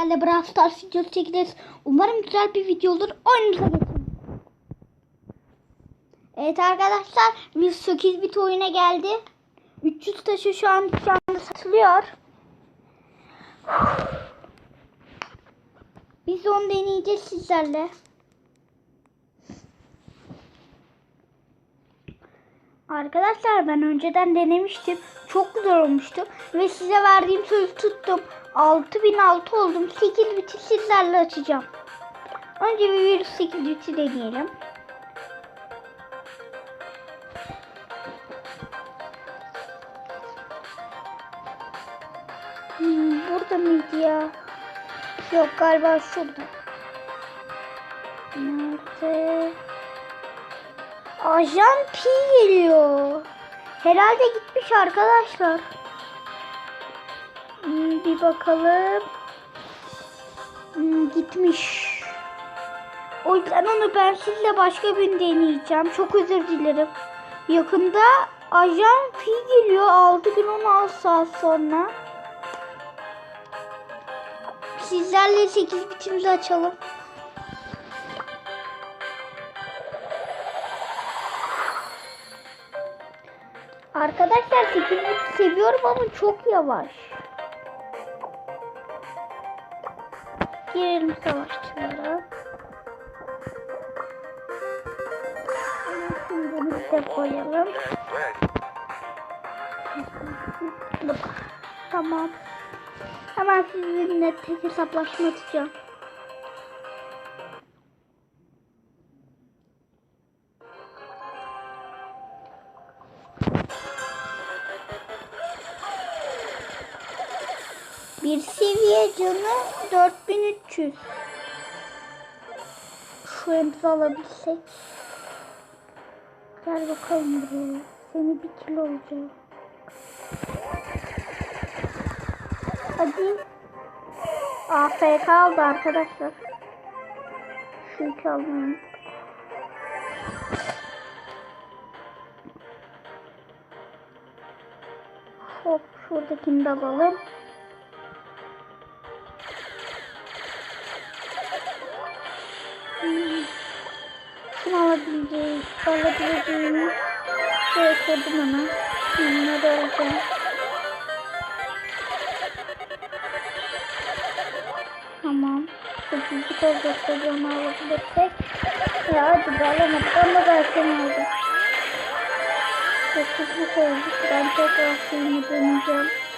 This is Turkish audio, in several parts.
sizlerle Brawl Stars videosu çekeceğiz. Umarım güzel bir video olur. Oyunumuza geçelim. Evet arkadaşlar 108 bit oyuna geldi. 300 taşı şu an şu anda satılıyor. Biz onu deneyeceğiz sizlerle. Arkadaşlar ben önceden denemiştim. Çok güzel olmuştu. Ve size verdiğim sözü tuttum. 6006 oldum. 8 biti sizlerle açacağım. Önce bir virüs 8 biti deneyelim. Hmm, burada mıydı ya? Yok galiba şurada. Nerede? Ajan P geliyor. Herhalde gitmiş arkadaşlar. Hmm, bir bakalım. Hmm, gitmiş. O yüzden onu ben sizle başka bir deneyeceğim. Çok özür dilerim. Yakında Ajan P geliyor. 6 gün 16 saat sonra. Sizlerle 8 bitimizi açalım. Arkadaşlar 8 bit seviyorum ama çok yavaş. Girelim savaşçılara. Şimdi bunu de koyalım. Tamam. Hemen sizinle tek hesaplaşma atacağım. Bir seviye canı 4300. Şu emzi alabilsek. Gel bakalım buraya. Seni bir kilo olacak. Hadi. AFK aldı arkadaşlar. Çünkü almayın. Hop şuradakini de alalım. Alabileceğimiz. Şöyle koydum hemen. Bunları alacağım. Tamam. Sekizlik olacak çocuğunu alabilirsek. Ya hadi. Onu da erken aldık. Sekizlik olduk. Ben tekrar suyunu deneyeceğim.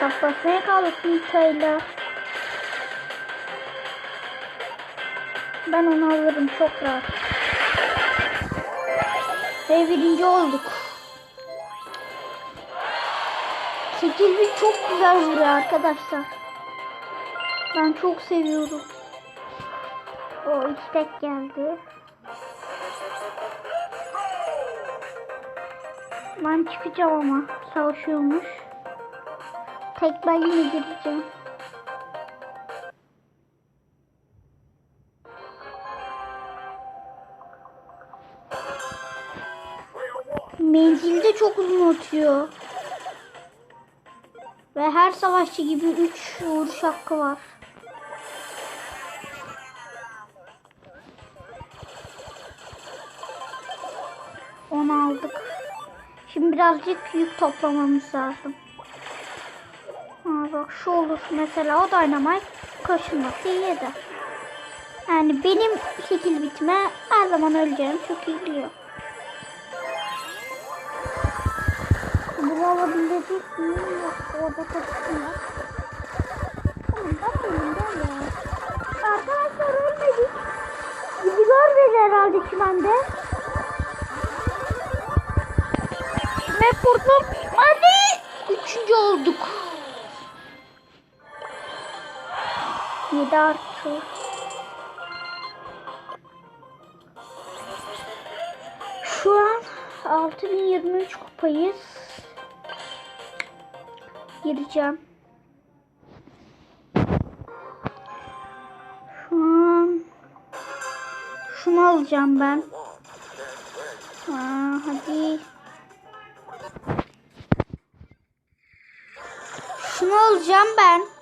Saflaşmaya kaldık Nita'yla. Ben onu alırım çok rahat. Ve birinci olduk. 8 bit çok güzel vuruyor arkadaşlar. Ben çok seviyorum. O istek geldi. Ben çıkacağım ama savaşıyormuş. Tek ben yine gireceğim. Menzili de çok uzun atıyor. Ve her savaşçı gibi 3 vuruş hakkı var. Onu aldık. Şimdi birazcık yük toplamamız lazım. Bak şu olur mesela o dynamite kaşınması eder. Yani benim şekil bitme her zaman öleceğim çok iyi biliyor. Bunu alabilecek miyim? Yok orada gel ya. Arkadaşlar ölmedik. Bizi görmedi herhalde çimende. Ve kurdum. Hadi. Üçüncü olduk. 7 artı. Şu an 6023 kupayız. Gireceğim. Şu an şunu alacağım ben. Aa, hadi. Şunu alacağım ben.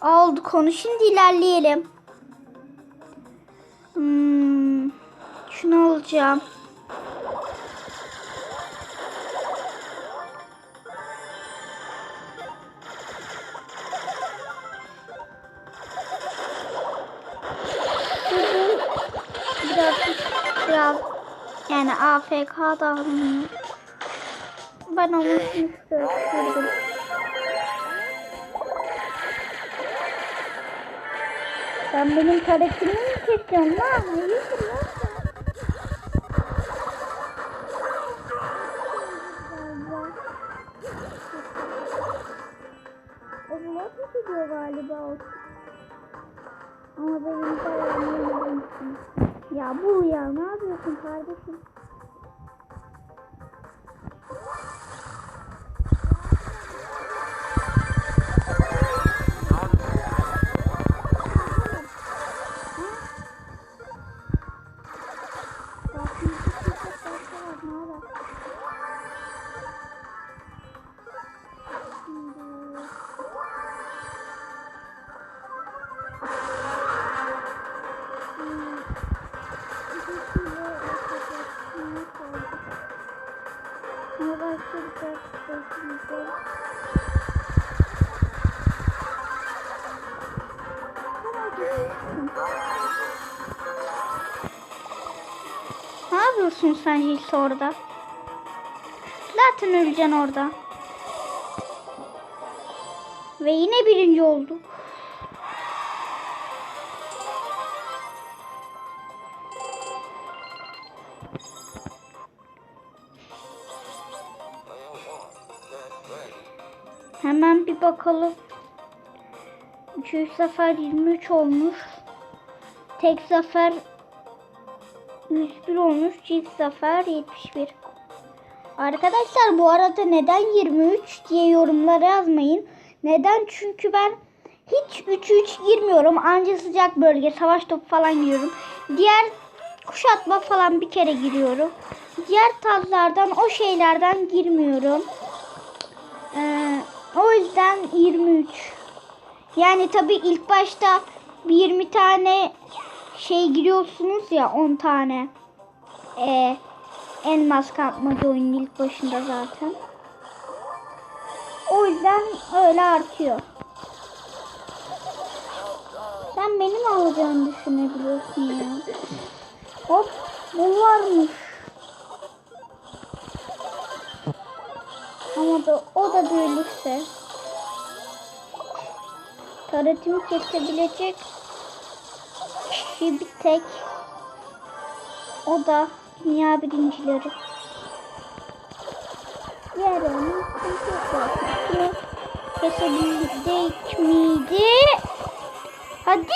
Aldı konu. Şimdi ilerleyelim. Hmm, şunu alacağım. Biraz yani AFK davranıyor. Ben onu istiyorum. Sen benim karakterimi mi kesiyorsun lan? Hayırdır lan? O mı gidiyor galiba? Ama benim kararımı Ya bu ya ne yapıyorsun kardeşim? Yapıyorsun sen hiç orada? Zaten öleceksin orada. Ve yine birinci oldu. Hemen bir bakalım. 200 zafer 23 olmuş. Tek zafer 101 olmuş. Çift zafer 71. Arkadaşlar bu arada neden 23 diye yorumlara yazmayın. Neden? Çünkü ben hiç 3-3 girmiyorum. Anca sıcak bölge, savaş topu falan giriyorum. Diğer kuşatma falan bir kere giriyorum. Diğer tazlardan o şeylerden girmiyorum. Ee, o yüzden 23. Yani tabi ilk başta bir 20 tane şey giriyorsunuz ya 10 tane. Ee, elmas kapmaca oyunun ilk başında zaten. O yüzden öyle artıyor. Sen benim alacağını düşünebiliyorsun ya. Hop bu varmış. Ama da o da böyleyse. Taretimi kesebilecek kişi bir tek. O da dünya birincileri. Yarın kimse kesebilecek miydi? Hadi.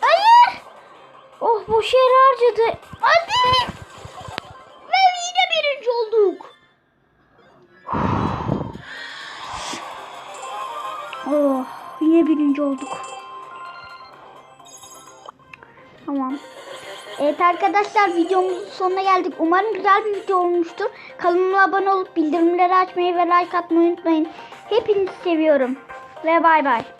Hayır. Oh boş yere harcadı. Hadi. Ve yine birinci olduk. Oh yine birinci olduk. Tamam. Evet arkadaşlar videomuzun sonuna geldik. Umarım güzel bir video olmuştur. Kanalıma abone olup bildirimleri açmayı ve like atmayı unutmayın. Hepinizi seviyorum. Ve bay bay.